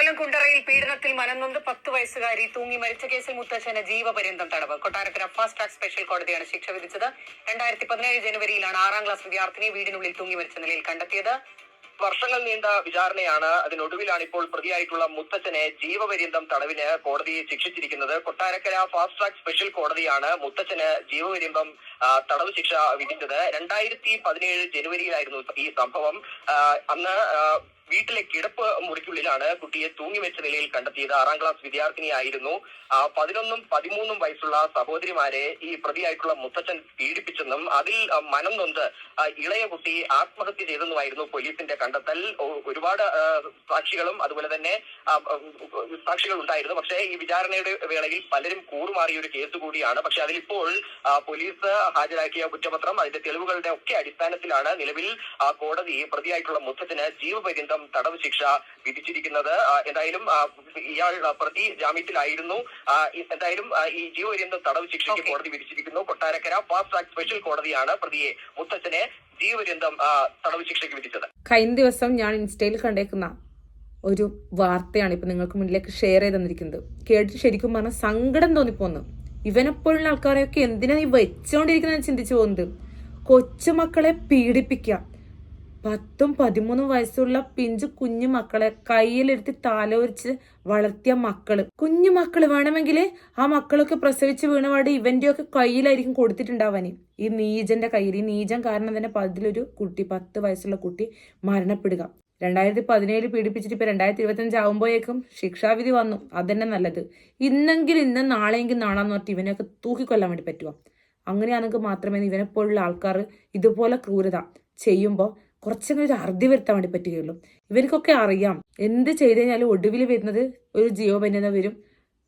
കൊല്ലം കുണ്ടറയിൽ പീഡനത്തിൽ മനംനൊന്ത് പത്ത് വയസ്സുകാരി തൂങ്ങി മരിച്ച കേസിൽ മുത്തച്ഛന് ജീവപര്യന്തം തടവ്. കൊട്ടാരക്കര ഫാസ്റ്റ് ട്രാക്ക് സ്പെഷ്യൽ കോടതിയാണ് ശിക്ഷ വിധിച്ചത്. രണ്ടായിരത്തി പതിനേഴ് ജനുവരിയിലാണ് ആറാം ക്ലാസ് വിദ്യാർത്ഥിനി വീടിനുള്ളിൽ തൂങ്ങി മരിച്ച നിലയിൽ കണ്ടെത്തിയത്. വർഷങ്ങൾ നീണ്ട വിചാരണയാണ് അതിനൊടുവിലാണ് ഇപ്പോൾ പ്രതിയായിട്ടുള്ള മുത്തച്ഛനെ ജീവപര്യന്തം തടവിന് കോടതി ശിക്ഷിച്ചിരിക്കുന്നത്. കൊട്ടാരക്കര ഫാസ്റ്റ് ട്രാക്ക് സ്പെഷ്യൽ കോടതിയാണ് മുത്തച്ഛന് ജീവപര്യന്തം തടവ് ശിക്ഷ വിധിച്ചത്. രണ്ടായിരത്തി പതിനേഴ് ജനുവരിയിലായിരുന്നു ഈ സംഭവം. അന്ന് വീട്ടിലെ കിടപ്പ് മുറിക്കുള്ളിലാണ് കുട്ടിയെ തൂങ്ങി വെച്ച നിലയിൽ കണ്ടെത്തിയത് ആറാം ക്ലാസ് വിദ്യാർത്ഥിനിയായിരുന്നു. പതിനൊന്നും പതിമൂന്നും വയസ്സുള്ള സഹോദരിമാരെ ഈ പ്രതിയായിട്ടുള്ള മുത്തച്ഛൻ പീഡിപ്പിച്ചെന്നും അതിൽ മനം നൊന്ത് ഇളയ കുട്ടി ആത്മഹത്യ ചെയ്തെന്നുമായിരുന്നു പോലീസിന്റെ കണ്ടെത്തൽ. ഒരുപാട് സാക്ഷികളും അതുപോലെ തന്നെ സാക്ഷികൾ ഉണ്ടായിരുന്നു. പക്ഷേ ഈ വിചാരണയുടെ വേളയിൽ പലരും കൂറുമാറിയ ഒരു കേസ് കൂടിയാണ്. പക്ഷെ അതിലിപ്പോൾ പോലീസ് ഹാജരാക്കിയ കുറ്റപത്രം അതിന്റെ തെളിവുകളുടെ ഒക്കെ അടിസ്ഥാനത്തിലാണ് നിലവിൽ കോടതി പ്രതിയായിട്ടുള്ള മുത്തച്ഛന് ജീവപര്യന്തം തടവ് ശിക്ഷ വിധിച്ചിരിക്കുന്നത്. എന്തായാലും ഇയാൾ പ്രതി ജാമ്യത്തിലായിരുന്നു. എന്തായാലും ഈ ജീവപര്യന്തം തടവ് ശിക്ഷയ്ക്ക് കോടതി വിധിച്ചിരിക്കുന്നു. കൊട്ടാരക്കര ഫാസ്റ്റ് ട്രാക്ക് സ്പെഷ്യൽ കോടതിയാണ് പ്രതിയെ മുത്തച്ഛനെ ജീവപര്യന്തം തടവ് ശിക്ഷയ്ക്ക് വിധിച്ചത്. കഴിഞ്ഞ ദിവസം ഞാൻ ഇൻസ്റ്റയിൽ കണ്ടേക്കുന്ന ഒരു വാർത്തയാണ് ഇപ്പൊ നിങ്ങൾക്ക് മുന്നിലേക്ക് ഷെയർ ചെയ്ത് തന്നിരിക്കുന്നത്. കേട്ടിട്ട് ശരിക്കും പറഞ്ഞാൽ സങ്കടം തോന്നിപ്പോന്ന്. ഇവനെപ്പോഴുള്ള ആൾക്കാരെയൊക്കെ എന്തിനാ ഈ വെച്ചോണ്ടിരിക്കുന്ന ചിന്തിച്ചു പോകുന്നത്? കൊച്ചുമക്കളെ പീഡിപ്പിക്കുക പത്തും പതിമൂന്നും വയസ്സുള്ള പിഞ്ചു കുഞ്ഞു മക്കളെ കയ്യിലെടുത്ത് താലോരിച്ച് വളർത്തിയ മക്കൾ. കുഞ്ഞു മക്കൾ വേണമെങ്കിൽ ആ മക്കളൊക്കെ പ്രസവിച്ച് വീണപാട് ഇവന്റെ ഒക്കെ കയ്യിലായിരിക്കും കൊടുത്തിട്ടുണ്ടാവാന്. ഈ നീജന്റെ കയ്യിൽ ഈ നീജൻ കാരണം തന്നെ പതിലൊരു കുട്ടി പത്ത് വയസ്സുള്ള കുട്ടി മരണപ്പെടുക. രണ്ടായിരത്തി പതിനേഴ് പീഡിപ്പിച്ചിട്ട് ഇപ്പൊ രണ്ടായിരത്തി ഇരുപത്തഞ്ച് ആകുമ്പോഴേക്കും ശിക്ഷാവിധി വന്നു. അതന്നെ നല്ലത്. ഇന്നെങ്കിൽ ഇന്ന് നാളെയെങ്കിൽ നാളാന്ന് പറഞ്ഞിട്ട് ഇവനെയൊക്കെ തൂക്കിക്കൊല്ലാൻ വേണ്ടി പറ്റുക അങ്ങനെയാണെങ്കിൽ മാത്രമേ ഇവനെപ്പോലുള്ള ആൾക്കാർ ഇതുപോലെ ക്രൂരത ചെയ്യുമ്പോൾ കുറച്ചെങ്കിലും ഒരു അറുതി വരുത്താൻ വേണ്ടി പറ്റുകയുള്ളൂ. ഇവർക്കൊക്കെ അറിയാം എന്ത് ചെയ്ത് കഴിഞ്ഞാലും ഒടുവിൽ വരുന്നത് ഒരു ജീവപന്യത വരും.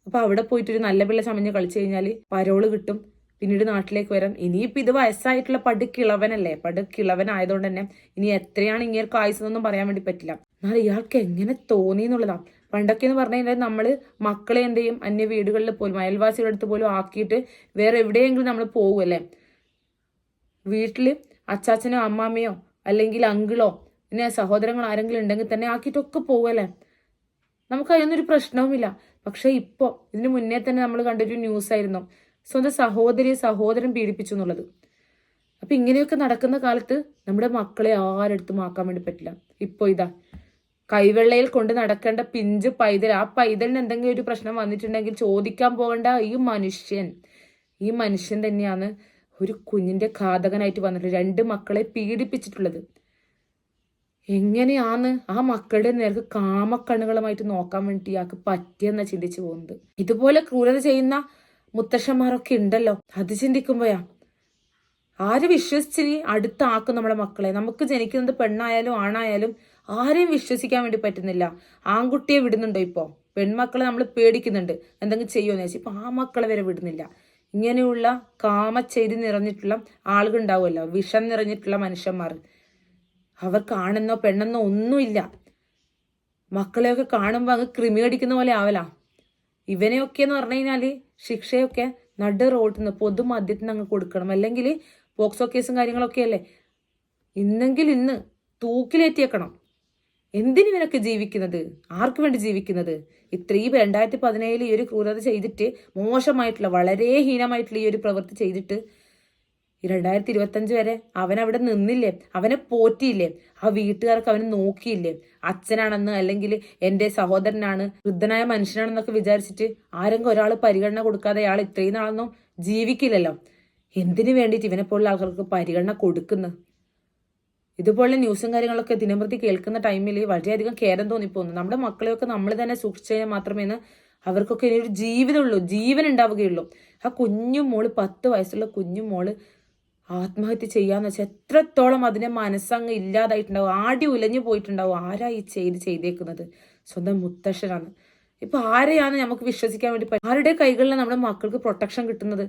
അപ്പൊ അവിടെ പോയിട്ട് ഒരു നല്ല പിള്ള ചമഞ്ഞ് കളിച്ചു കഴിഞ്ഞാൽ പരോൾ കിട്ടും. പിന്നീട് നാട്ടിലേക്ക് വരാം. ഇനിയിപ്പോൾ ഇത് വയസ്സായിട്ടുള്ള പടുക്കിളവനല്ലേ? പടുക്കിളവനായതുകൊണ്ട് തന്നെ ഇനി എത്രയാണ് ഇങ്ങേർക്ക് ആയുസെന്നൊന്നും പറയാൻ വേണ്ടി പറ്റില്ല. എന്നാൽ ഇയാൾക്ക് എങ്ങനെ തോന്നി എന്നുള്ളതാണ് പണ്ടൊക്കെ എന്ന് പറഞ്ഞു കഴിഞ്ഞാൽ നമ്മൾ മക്കളെ എന്ത് ചെയ്യും അന്യ വീടുകളിൽ പോലും അയൽവാസികളുടെ അടുത്ത് പോലും ആക്കിയിട്ട് വേറെ എവിടെയെങ്കിലും നമ്മൾ പോകുമല്ലേ വീട്ടിൽ അച്ചാച്ചനോ അമ്മാമ്മയോ അല്ലെങ്കിൽ അങ്കിളോ പിന്നെ സഹോദരങ്ങൾ ആരെങ്കിലും ഉണ്ടെങ്കിൽ തന്നെ ആക്കിയിട്ടൊക്കെ പോവല്ലേ? നമുക്ക് അതിനൊരു പ്രശ്നവുമില്ല. പക്ഷെ ഇപ്പോ ഇതിന് മുന്നേ തന്നെ നമ്മൾ കണ്ടൊരു ന്യൂസ് ആയിരുന്നു സ്വന്തം സഹോദരിയെ സഹോദരൻ പീഡിപ്പിച്ചു എന്നുള്ളത്. അപ്പൊ ഇങ്ങനെയൊക്കെ നടക്കുന്ന കാലത്ത് നമ്മുടെ മക്കളെ ആരെടുത്തും ആക്കാൻ വേണ്ടി പറ്റില്ല. ഇപ്പൊ ഇതാ കൈവെള്ളയിൽ കൊണ്ട് നടക്കേണ്ട പിഞ്ച് പൈതൽ ആ പൈതലിന് എന്തെങ്കിലും ഒരു പ്രശ്നം വന്നിട്ടുണ്ടെങ്കിൽ ചോദിക്കാൻ പോകേണ്ട ഈ മനുഷ്യൻ ഈ മനുഷ്യൻ തന്നെയാണ് ഒരു കുഞ്ഞിന്റെ ഘാതകനായിട്ട് വന്നിട്ട് രണ്ട് മക്കളെ പീഡിപ്പിച്ചിട്ടുള്ളത്. എങ്ങനെയാന്ന് ആ മക്കളുടെ നേർക്ക് കാമക്കണ്ണുകളുമായിട്ട് നോക്കാൻ വേണ്ടി ഇയാൾക്ക് പറ്റിയെന്നാ ചിന്തിച്ചു പോകുന്നത്? ഇതുപോലെ ക്രൂരത ചെയ്യുന്ന മുത്തശ്ശന്മാരൊക്കെ ഉണ്ടല്ലോ. അത് ചിന്തിക്കുമ്പോഴാ. ആരും വിശ്വസിച്ച് അടുത്താക്കും നമ്മുടെ മക്കളെ? നമുക്ക് ജനിക്കുന്നത് പെണ്ണായാലും ആണായാലും ആരെയും വിശ്വസിക്കാൻ വേണ്ടി പറ്റുന്നില്ല. ആൺകുട്ടിയെ വിടുന്നുണ്ടോ ഇപ്പോ? പെൺമക്കളെ നമ്മൾ പേടിക്കുന്നുണ്ട്. എന്തെങ്കിലും ചെയ്യുമെന്ന് വെച്ചാൽ ഇപ്പൊ ആ മക്കളെ വരെ വിടുന്നില്ല. ഇങ്ങനെയുള്ള കാമച്ചെയ്തി നിറഞ്ഞിട്ടുള്ള ആളുകൾ ഉണ്ടാവുമല്ലോ വിഷം നിറഞ്ഞിട്ടുള്ള മനുഷ്യന്മാർ. അവർ കാണുന്നോ പെണ്ണെന്നോ ഒന്നുമില്ല. മക്കളെയൊക്കെ കാണുമ്പോൾ അങ്ങ് കൃമി കടിക്കുന്ന പോലെ ആവല. ഇവനെയൊക്കെ എന്ന് പറഞ്ഞു കഴിഞ്ഞാൽ ശിക്ഷയൊക്കെ നട റോട്ടിൽ നിന്ന് പൊതുമദ്യത്തിന് അങ്ങ് കൊടുക്കണം. അല്ലെങ്കിൽ പോക്സോ കേസും കാര്യങ്ങളൊക്കെ അല്ലേ ഇന്നെങ്കിൽ ഇന്ന് തൂക്കിലേറ്റിയേക്കണം. എന്തിനു ഇവനൊക്കെ ജീവിക്കുന്നത്? ആർക്കു വേണ്ടി ജീവിക്കുന്നത്? ഇത്രയും രണ്ടായിരത്തി പതിനേഴിൽ ഈ ഒരു ക്രൂരത ചെയ്തിട്ട് മോശമായിട്ടുള്ള വളരെ ഹീനമായിട്ടുള്ള ഈ ഒരു പ്രവൃത്തി ചെയ്തിട്ട് രണ്ടായിരത്തി ഇരുപത്തഞ്ച് വരെ അവൻ അവിടെ നിന്നില്ലേ? അവനെ പോറ്റിയില്ലേ? ആ വീട്ടുകാർക്ക് അവനെ നോക്കിയില്ലേ? അച്ഛനാണെന്ന് അല്ലെങ്കിൽ എന്റെ സഹോദരനാണ് വൃദ്ധനായ മനുഷ്യനാണെന്നൊക്കെ വിചാരിച്ചിട്ട് ആരെങ്കിലും ഒരാൾ പരിഗണന കൊടുക്കാതെ അയാൾ ഇത്രയും നാളൊന്നും ജീവിക്കില്ലല്ലോ. എന്തിനു വേണ്ടിയിട്ട് ഇവനെ പോലുള്ള ആൾക്കാർക്ക് പരിഗണന കൊടുക്കുന്നു? ഇതുപോലെ ന്യൂസും കാര്യങ്ങളൊക്കെ ദിനംപ്രതി കേൾക്കുന്ന ടൈമിൽ വളരെയധികം കേരം തോന്നിപ്പോകുന്നു. നമ്മുടെ മക്കളെയൊക്കെ നമ്മൾ തന്നെ സൂക്ഷിച്ചു കഴിഞ്ഞാൽ മാത്രമേ അവർക്കൊക്കെ ഇനി ഒരു ജീവിതമുള്ളൂ ജീവൻ ഉണ്ടാവുകയുള്ളൂ. ആ കുഞ്ഞു മോൾ പത്ത് വയസ്സുള്ള കുഞ്ഞു മോൾ ആത്മഹത്യ ചെയ്യാന്ന് വെച്ചാൽ എത്രത്തോളം അതിനെ മനസ്സങ്ങ് ഇല്ലാതായിട്ടുണ്ടാവും ആടി ഉലഞ്ഞു പോയിട്ടുണ്ടാവും. ആരാ ഈ ചെയ്ത് ചെയ്തേക്കുന്നത്? സ്വന്തം മുത്തശ്ശനാണ്. ഇപ്പൊ ആരെയാണ് നമുക്ക് വിശ്വസിക്കാൻ വേണ്ടി ആരുടെ കൈകളിലാണ് നമ്മുടെ മക്കൾക്ക് പ്രൊട്ടക്ഷൻ കിട്ടുന്നത്?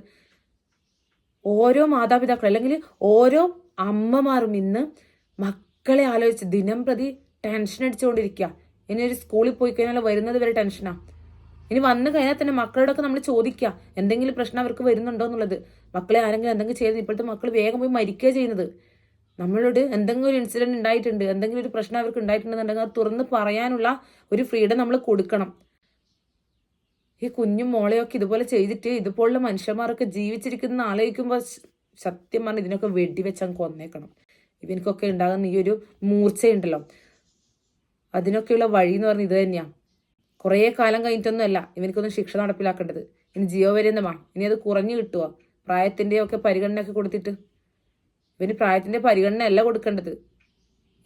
ഓരോ മാതാപിതാക്കൾ അല്ലെങ്കിൽ ഓരോ അമ്മമാരും ഇന്ന് മക്കളെ ആലോചിച്ച് ദിനം പ്രതി ടെൻഷൻ അടിച്ചുകൊണ്ടിരിക്കുക. ഇനി ഒരു സ്കൂളിൽ പോയി കഴിഞ്ഞാൽ വരുന്നത് വരെ ടെൻഷനാ ഇനി വന്നു കഴിഞ്ഞാൽ തന്നെ മക്കളോടൊക്കെ നമ്മൾ ചോദിക്കുക എന്തെങ്കിലും പ്രശ്നം അവർക്ക് വരുന്നുണ്ടോ എന്നുള്ളത്. മക്കളെ ആരെങ്കിലും എന്തെങ്കിലും ചെയ്ത് ഇപ്പോഴത്തെ മക്കൾ വേഗം പോയി മരിക്കുക ചെയ്യുന്നത്. നമ്മളോട് എന്തെങ്കിലും ഒരു ഇൻസിഡന്റ് ഉണ്ടായിട്ടുണ്ട് എന്തെങ്കിലും ഒരു പ്രശ്നം അവർക്ക് ഉണ്ടായിട്ടുണ്ടെന്നുണ്ടെങ്കിൽ അത് തുറന്ന് പറയാനുള്ള ഒരു ഫ്രീഡം നമ്മൾ കൊടുക്കണം. ഈ കുഞ്ഞും മോളെയൊക്കെ ഇതുപോലെ ചെയ്തിട്ട് ഇതുപോലുള്ള മനുഷ്യന്മാരൊക്കെ ജീവിച്ചിരിക്കുന്ന ആലോചിക്കുമ്പോൾ സത്യം പറഞ്ഞ് ഇതിനൊക്കെ വെടിവെച്ച് അങ്ങ് കൊന്നേക്കണം. ഇവനക്കൊക്കെ ഉണ്ടാകുന്ന ഈ ഒരു മൂർച്ചയുണ്ടല്ലോ. അതിനൊക്കെയുള്ള വഴി എന്ന് പറഞ്ഞാൽ ഇത് തന്നെയാണ് കുറേ കാലം കഴിഞ്ഞിട്ടൊന്നുമല്ല ഇവനക്കൊന്നും ശിക്ഷ നടപ്പിലാക്കേണ്ടത്. ഇനി ജീവപര്യന്തമാ ഇനി അത് കുറഞ്ഞു കിട്ടുക പ്രായത്തിന്റെ ഒക്കെ പരിഗണനയൊക്കെ കൊടുത്തിട്ട്. ഇവന് പ്രായത്തിന്റെ പരിഗണന അല്ല കൊടുക്കേണ്ടത്.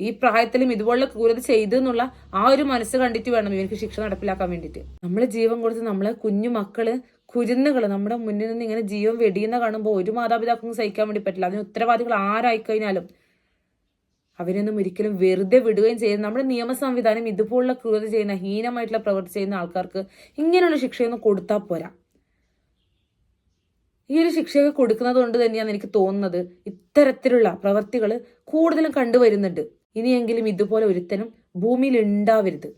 ഈ പ്രായത്തിലും ഇതുപോലുള്ള ക്രൂരത ചെയ്തു എന്നുള്ള ആ ഒരു മനസ്സ് കണ്ടിട്ട് വേണം ഇവർക്ക് ശിക്ഷ നടപ്പിലാക്കാൻ വേണ്ടിയിട്ട്. നമ്മൾ ജീവൻ കൊടുത്ത് നമ്മളെ കുഞ്ഞു മക്കൾ കുരുന്നുകൾ നമ്മുടെ മുന്നിൽ നിന്ന് ഇങ്ങനെ ജീവൻ വെടിയുന്ന കാണുമ്പോൾ ഒരു മാതാപിതാക്കൾക്കും സഹിക്കാൻ വേണ്ടി പറ്റില്ല. അതിന് ഉത്തരവാദികൾ ആരായി കഴിഞ്ഞാലും അവരൊന്നും ഒരിക്കലും വെറുതെ വിടുകയും ചെയ്യുന്നത് നമ്മുടെ നിയമ സംവിധാനം ഇതുപോലുള്ള ക്രൂരത ചെയ്യുന്ന ഹീനമായിട്ടുള്ള പ്രവൃത്തി ചെയ്യുന്ന ആൾക്കാർക്ക് ഇങ്ങനെയുള്ള ശിക്ഷയൊന്നും കൊടുത്താൽ പോരാ. ഈ ഒരു ശിക്ഷയൊക്കെ കൊടുക്കുന്നത് കൊണ്ട് തന്നെയാണ് എനിക്ക് തോന്നുന്നത് ഇത്തരത്തിലുള്ള പ്രവർത്തികൾ കൂടുതലും കണ്ടുവരുന്നുണ്ട്. ഇനിയെങ്കിലും ഇതുപോലെ ഒരുത്തനും ഭൂമിയിൽ ഉണ്ടാവരുത്.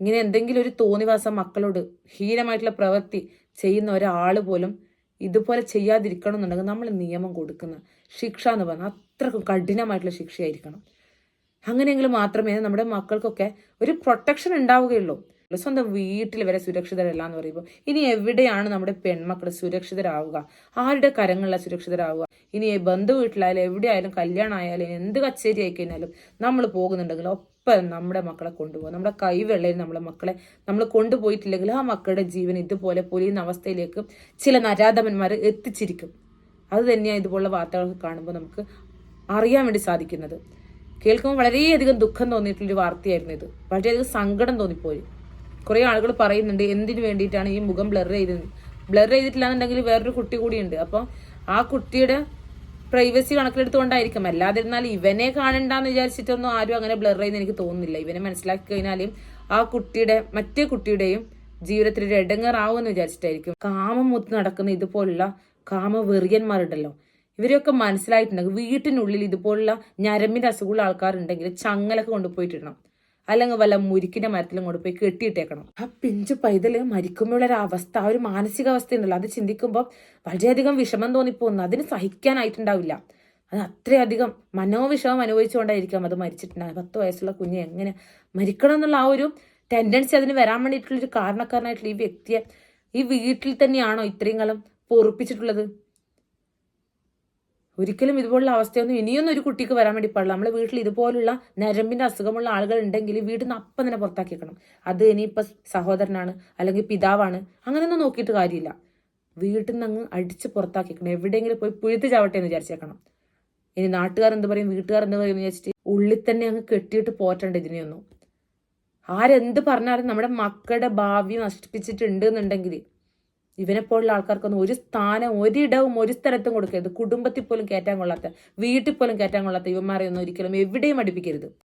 ഇങ്ങനെ എന്തെങ്കിലും ഒരു തോന്നിവാസം മക്കളോട് ഹീനമായിട്ടുള്ള പ്രവൃത്തി ചെയ്യുന്ന ഒരാൾ പോലും ഇതുപോലെ ചെയ്യാതിരിക്കണം എന്നുണ്ടെങ്കിൽ നമ്മൾ നിയമം കൊടുക്കുന്ന ശിക്ഷ എന്ന് പറഞ്ഞാൽ അത്രക്കും കഠിനമായിട്ടുള്ള ശിക്ഷയായിരിക്കണം. അങ്ങനെയെങ്കിലും മാത്രമേ നമ്മുടെ മക്കൾക്കൊക്കെ ഒരു പ്രൊട്ടക്ഷൻ ഉണ്ടാവുകയുള്ളൂ. സ്വന്തം വീട്ടിൽ വരെ സുരക്ഷിതരല്ല എന്ന് പറയുമ്പോൾ ഇനി എവിടെയാണ് നമ്മുടെ പെൺമക്കൾ സുരക്ഷിതരാവുക? ആരുടെ കരങ്ങളിലാണ് സുരക്ഷിതരാവുക? ഇനി ബന്ധു വീട്ടിലായാലും എവിടെയായാലും കല്യാണം ആയാലും എന്ത് കച്ചേരി ആയി കഴിഞ്ഞാലും നമ്മൾ പോകുന്നുണ്ടെങ്കിൽ ഒപ്പം നമ്മുടെ മക്കളെ കൊണ്ടുപോകും. നമ്മുടെ കൈവെള്ളയിൽ നമ്മളെ മക്കളെ നമ്മൾ കൊണ്ടുപോയിട്ടില്ലെങ്കിൽ ആ മക്കളുടെ ജീവൻ ഇതുപോലെ പൊലിയുന്ന അവസ്ഥയിലേക്ക് ചില നരാധമന്മാർ എത്തിച്ചിരിക്കും. അത് തന്നെയാണ് ഇതുപോലുള്ള വാർത്തകൾ കാണുമ്പോൾ നമുക്ക് അറിയാൻ വേണ്ടി സാധിക്കുന്നത്. കേൾക്കുമ്പോൾ വളരെയധികം ദുഃഖം തോന്നിയിട്ടുള്ളൊരു വാർത്തയായിരുന്നു ഇത്. വളരെയധികം സങ്കടം തോന്നിപ്പോയി. കുറേ ആളുകൾ പറയുന്നുണ്ട് എന്തിനു വേണ്ടിയിട്ടാണ് ഈ മുഖം ബ്ലർ ചെയ്തത്? ബ്ലർ ചെയ്തിട്ടില്ലാന്നുണ്ടെങ്കിൽ വേറൊരു കുട്ടി കൂടിയുണ്ട്. അപ്പോൾ ആ കുട്ടിയുടെ പ്രൈവസി കണക്കിലെടുത്തുകൊണ്ടായിരിക്കും. അല്ലാതെ ഇരുന്നാൽ ഇവനെ കാണണ്ടെന്ന് വിചാരിച്ചിട്ടൊന്നും ആരും അങ്ങനെ ബ്ലർ ചെയ്യുന്ന എനിക്ക് തോന്നുന്നില്ല. ഇവനെ മനസ്സിലാക്കി കഴിഞ്ഞാലും ആ കുട്ടിയുടെ മറ്റേ കുട്ടിയുടെയും ജീവിതത്തിൽ ഒരു ഇടങ്ങറാവുമെന്ന് വിചാരിച്ചിട്ടായിരിക്കും. കാമം മുത്ത് നടക്കുന്ന ഇതുപോലുള്ള കാമവെറിയന്മാരുണ്ടല്ലോ. ഇവരെയൊക്കെ മനസ്സിലായിട്ടുണ്ടെങ്കിൽ വീട്ടിനുള്ളിൽ ഇതുപോലുള്ള ഞരമ്പിന്റെ അസുഖമുള്ള ആൾക്കാരുണ്ടെങ്കിൽ ചങ്ങലൊക്കെ കൊണ്ടുപോയിട്ടിടണം. അല്ലെങ്കിൽ വല്ല മുരിക്കിന്റെ മരത്തിലും കൊണ്ട് പോയി കെട്ടിയിട്ടേക്കണം. ആ പിഞ്ചു പൈതൽ മരിക്കുമ്പോഴുള്ള ഒരു അവസ്ഥ ആ ഒരു മാനസികാവസ്ഥ ഉണ്ടല്ലോ. അത് ചിന്തിക്കുമ്പോൾ വളരെയധികം വിഷമം തോന്നിപ്പോകുന്നു. അതിന് സഹിക്കാനായിട്ടുണ്ടാവില്ല. അത് അത്രയധികം മനോവിഷമം അനുഭവിച്ചുകൊണ്ടായിരിക്കാം അത് മരിച്ചിട്ടുണ്ടാകും പത്ത് വയസ്സുള്ള കുഞ്ഞ് എങ്ങനെ മരിക്കണം എന്നുള്ള ആ ഒരു ടെൻഡൻസി അതിന് വരാൻ വേണ്ടിയിട്ടുള്ള ഒരു കാരണക്കാരനായിട്ടുള്ള ഈ വ്യക്തിയെ ഈ വീട്ടിൽ തന്നെയാണോ ഇത്രയും കാലം പൊറുപ്പിച്ചിട്ടുള്ളത്? ഒരിക്കലും ഇതുപോലുള്ള അവസ്ഥയൊന്നും ഇനിയൊന്നും ഒരു കുട്ടിക്ക് വരാൻ വേണ്ടി പാടില്ല. നമ്മളെ വീട്ടിൽ ഇതുപോലുള്ള നരമ്പിന്റെ അസുഖമുള്ള ആളുകൾ ഉണ്ടെങ്കിൽ വീട്ടിൽ നിന്ന് അപ്പം തന്നെ പുറത്താക്കിക്കണം അത് ഇനിയിപ്പോൾ സഹോദരനാണ് അല്ലെങ്കിൽ പിതാവാണ് അങ്ങനെയൊന്നും നോക്കിയിട്ട് കാര്യമില്ല. വീട്ടിൽ നിന്ന് അങ്ങ് അടിച്ച് പുറത്താക്കിക്കണം എവിടെയെങ്കിലും പോയി പുഴുത്ത് ചാവട്ടെ എന്ന് വിചാരിച്ചേക്കണം. ഇനി നാട്ടുകാർ എന്ത് പറയും? വീട്ടുകാർ എന്ത് പറയും വിചാരിച്ചിട്ട് ഉള്ളിൽ തന്നെ അങ്ങ് കെട്ടിയിട്ട് പോറ്റണ്ട ഇതിനെയൊന്നും ആരെന്ത് പറഞ്ഞാലും നമ്മുടെ മക്കളുടെ ഭാവി നശിപ്പിച്ചിട്ടുണ്ട് എന്നുണ്ടെങ്കിൽ ഇവനെപ്പോലുള്ള ആൾക്കാർക്കൊന്നും ഒരു സ്ഥാനം ഒരിടവും ഒരു സ്ഥലത്തും കൊടുക്കരുത്. കുടുംബത്തിൽ പോലും കയറ്റാൻ കൊള്ളാത്ത വീട്ടിൽ പോലും കയറ്റാൻ കൊള്ളാത്ത ഇവന്മാരെ ഒന്നും ഒരിക്കലും എവിടെയും അടുപ്പിക്കരുത്.